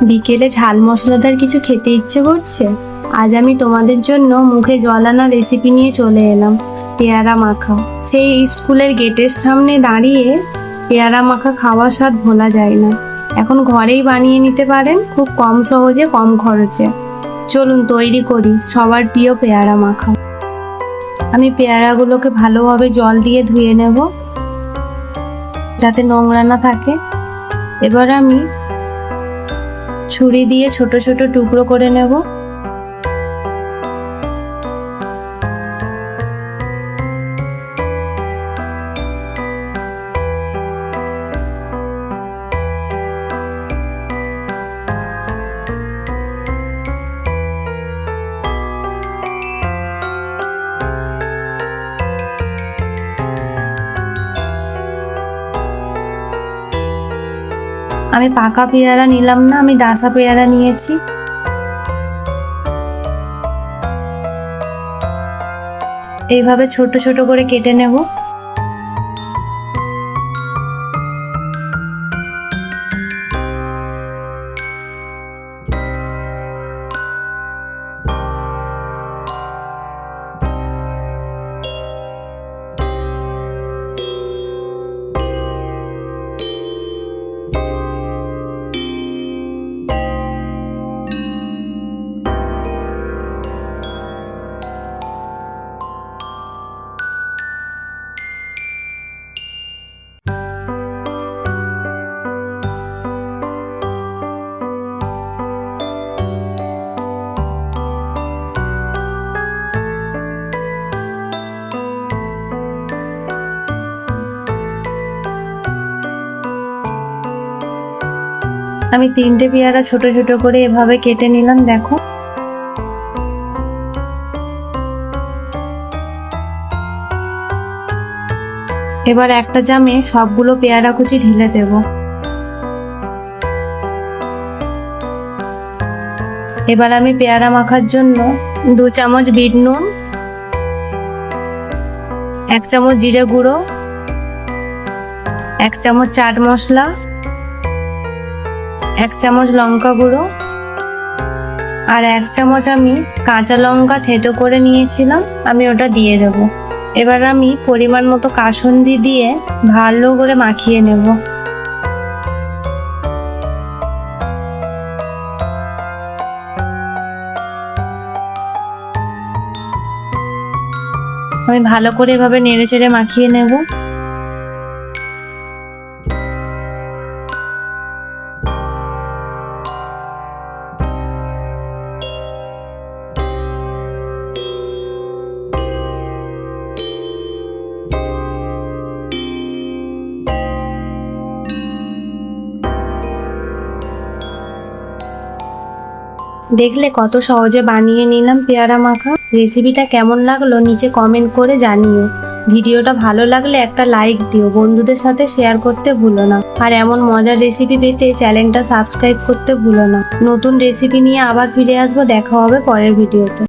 বিকেলে ঝাল মশলাদার কিছু খেতে ইচ্ছে করছে? আজ আমি তোমাদের জন্য মুখে জল আনা রেসিপি নিয়ে চলে এলাম, পেয়ারা মাখা। সেই স্কুলের গেটের সামনে দাঁড়িয়ে পেয়ারা মাখা খাওয়ার স্বাদ ভোলা যায় না। এখন ঘরেই বানিয়ে নিতে পারেন খুব কম সহজে, কম খরচে। চলুন তৈরি করি সবার প্রিয় পেয়ারা মাখা। আমি পেয়ারাগুলোকে ভালোভাবে জল দিয়ে ধুয়ে নেব, যাতে নোংরা না থাকে। এবার আমি ছুরি দিয়ে ছোট ছোট টুকরো করে নেব। আমি পাকা পেয়ারা নিলাম না, আমি ডাসা পেয়ারা নিয়েছি। এইভাবে ছোট ছোট করে কেটে নেব। আমি তিনটে পেয়ারা ছোট ছোট করে এভাবে কেটে নিলাম, দেখো। এবার একটা জামে সবগুলো পেয়ারা কুচি ঢেলে দেব। এবার আমি পেয়ারা মাখার জন্য দু চামচ বিট নুন, এক চামচ জিরে গুঁড়ো, এক চামচ চাট মশলা এক চামচ লঙ্কা গুঁড়ো আর এক চামচ আমি কাঁচা লঙ্কা থেতো করে নিয়েছিলাম, আমি ওটা দিয়ে দেব। এবার আমি পরিমাণ মতো কাসন্দি দিয়ে ভালো করে মাখিয়ে নেব। আমি ভালো করে এভাবে নেড়ে চেড়ে মাখিয়ে নেব। দেখলে কত সহজে বানিয়ে নিলাম পেয়ারা মাখা। রেসিপিটা কেমন লাগল নিচে কমেন্ট করে জানিও। ভিডিওটা ভালো লাগলে একটা লাইক দিও, বন্ধুদের সাথে শেয়ার করতে ভুলো না। আর এমন মজার রেসিপি পেতে চ্যানেলটা সাবস্ক্রাইব করতে ভুলো না। নতুন রেসিপি নিয়ে আবার ফিরে আসব, দেখা হবে পরের ভিডিওতে